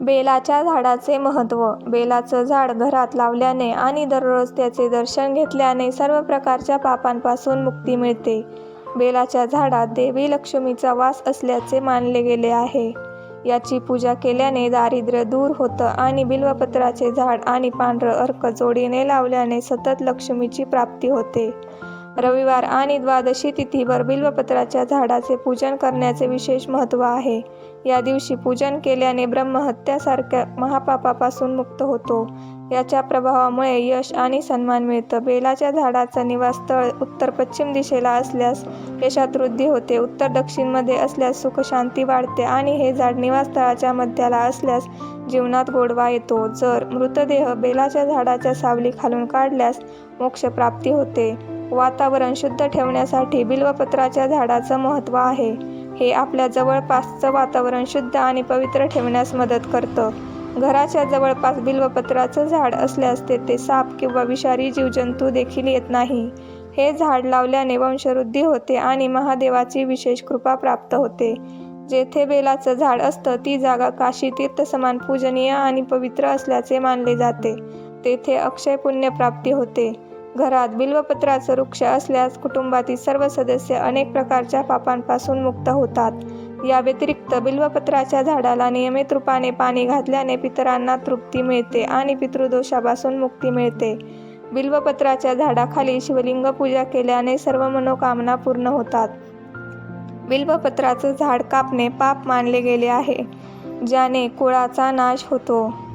बेलाच्या झाडाचे महत्त्व. बेलाचं झाड घरात लावल्याने आणि दररोज त्याचे दर्शन घेतल्याने सर्व प्रकारच्या पापांपासून मुक्ती मिळते. बेलाच्या झाडात देवी लक्ष्मीचा वास असल्याचे मानले गेले आहे. याची पूजा केल्याने दारिद्र्य दूर होतं आणि बिल्वपत्राचे झाड आणि पांढरं अर्क जोडीने लावल्याने सतत लक्ष्मीची प्राप्ती होते. रविवार आणि द्वादशी तिथीवर बिल्वपत्राच्या झाडाचे पूजन करण्याचे विशेष महत्त्व आहे. या दिवशी पूजन केल्याने ब्रह्महत्यासारख्या महापापापासून मुक्त होतो. याच्या प्रभावामुळे यश आणि सन्मान मिळतं. बेलाच्या झाडाचं निवासस्थळ उत्तर पश्चिम दिशेला असल्यास यशात वृद्धी होते. उत्तर दक्षिणमध्ये असल्यास सुखशांती वाढते आणि हे झाड निवासस्थळाच्या मध्याला असल्यास जीवनात गोडवा येतो. जर मृतदेह बेलाच्या झाडाच्या सावलीखालून काढल्यास मोक्षप्राप्ती होते. वातावरण शुद्ध ठेवण्यासाठी बिल्वपत्राच्या झाडाचं महत्त्व आहे. हे आपल्या जवळपासचं वातावरण शुद्ध आणि पवित्र ठेवण्यास मदत करतं. घराच्या जवळपास बिल्वपत्राचं झाड असल्यास तेथे साप किंवा विषारी जीवजंतू देखील येत नाही. हे झाड लावल्याने वंशवृद्धी होते आणि महादेवाची विशेष कृपा प्राप्त होते. जेथे बेलाचं झाड असतं ती जागा काशी तीर्थ समान पूजनीय आणि पवित्र असल्याचे मानले जाते. तेथे अक्षय पुण्यप्राप्ती होते. घरात बिल्वपत्राचं वृक्ष असल्यास कुटुंबातील सर्व सदस्य अनेक प्रकारच्या पापांपासून मुक्त होतात. या व्यतिरिक्त बिल्वपत्राच्या झाडाला नियमित रूपाने पाणी घातल्याने पितरांना तृप्ती मिळते आणि पितृदोषापासून मुक्ती मिळते. बिल्वपत्राच्या झाडाखाली शिवलिंग पूजा केल्याने सर्व मनोकामना पूर्ण होतात. बिल्वपत्राचं झाड कापणे पाप मानले गेले आहे ज्याने कुळाचा नाश होतो.